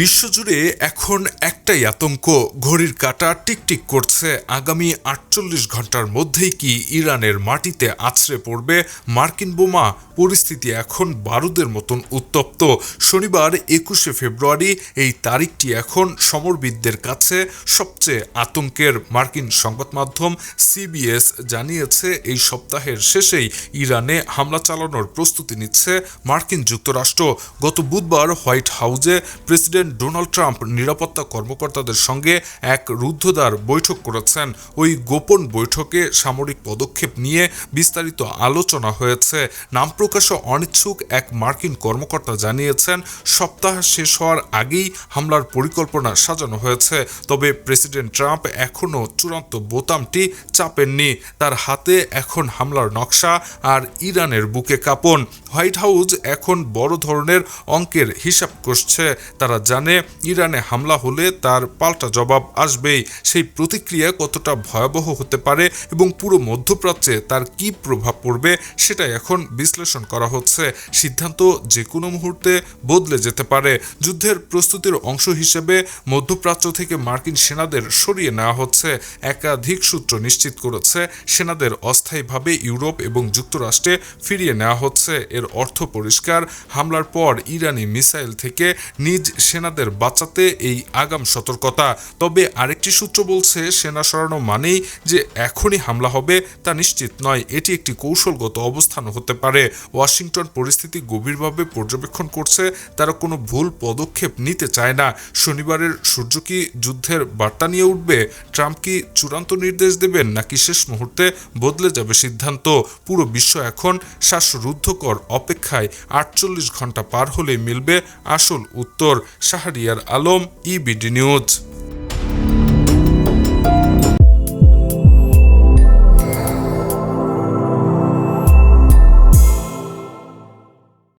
বিশ্বজুড়ে এখন একটাই আতঙ্ক, ঘড়ির কাঁটা টিকটিক করছে। আগামী আটচল্লিশ ঘণ্টার মধ্যেই কি ইরানের মাটিতে আছড়ে পড়বে? মার্কিন বোমা, পরিস্থিতি এখন বারুদের মতন উত্তপ্ত। শনিবার একুশে ফেব্রুয়ারি, এই তারিখটি এখন সমরবিদদের কাছে সবচেয়ে আতঙ্কের। মার্কিন সংবাদ মাধ্যম সিবিএস জানিয়েছে, এই সপ্তাহের শেষেই ইরানে হামলা চালানোর প্রস্তুতি নিচ্ছে মার্কিন যুক্তরাষ্ট্র। গত বুধবার হোয়াইট হাউজে প্রেসিডেন্ট ডোনাল্ড ট্রাম্প নিরাপত্তা কর্মকর্তাদের সঙ্গে এক রুদ্ধদ্বার বৈঠক করেছেন। ওই গোপন বৈঠকে সামরিক পদক্ষেপ নিয়ে বিস্তারিত আলোচনা হয়েছে। নাম প্রকাশে অনিচ্ছুক এক মার্কিন কর্মকর্তা জানিয়েছেন, সপ্তাহ শেষ হওয়ার আগেই হামলার পরিকল্পনা সাজানো হয়েছে। তবে প্রেসিডেন্ট ট্রাম্প এখনও চূড়ান্ত বোতামটি চাপেননি। তার হাতে এখন হামলার নকশা আর ইরানের বুকে কাঁপন। হোয়াইট হাউস এখন বড় ধরনের অঙ্কের হিসাব করছে। তারা জানে ইরানে হামলা হলে তার পাল্টা জবাব আসবেই। সেই প্রতিক্রিয়া কতটা ভয়াবহ হতে পারে এবং পুরো মধ্যপ্রাচ্যে তার কি প্রভাব পড়বে সেটা এখন বিশ্লেষণ করা হচ্ছে। সিদ্ধান্ত যে কোনো মুহূর্তে বদলে যেতে পারে। যুদ্ধের প্রস্তুতির অংশ হিসেবে মধ্যপ্রাচ্য থেকে মার্কিন সেনাদের সরিয়ে নেওয়া হচ্ছে। একাধিক সূত্র নিশ্চিত করেছে সেনাদের অস্থায়ীভাবে ইউরোপ এবং যুক্তরাষ্ট্রে ফিরিয়ে নেওয়া হচ্ছে। এর অর্থ পরিষ্কার, হামলার পর ইরানি মিসাইল থেকে নিজ সেনাদের বাঁচাতে এই আগাম সতর্কতা। তবে আরেকটি সূত্র বলছে, সেনা সরানো মানেই যে এখনই হামলা হবে তা নিশ্চিত নয়। এটি একটি কৌশলগত অবস্থান হতে পারে। ওয়াশিংটন পরিস্থিতি গভীরভাবে পর্যবেক্ষণ করছে, তারা কোনো ভুল পদক্ষেপ নিতে চায় না। শনিবারের সূর্য কি যুদ্ধের বার্তা নিয়ে উঠবে? ট্রাম্প কি চূড়ান্ত নির্দেশ দেবেন, নাকি শেষ মুহূর্তে বদলে যাবে সিদ্ধান্ত? পুরো বিশ্ব এখন শ্বাসরুদ্ধকর অপেক্ষায় আটচল্লিশ ঘণ্টা পার হলেই মিলবে আসল উত্তর। Shahriar Alam EBD news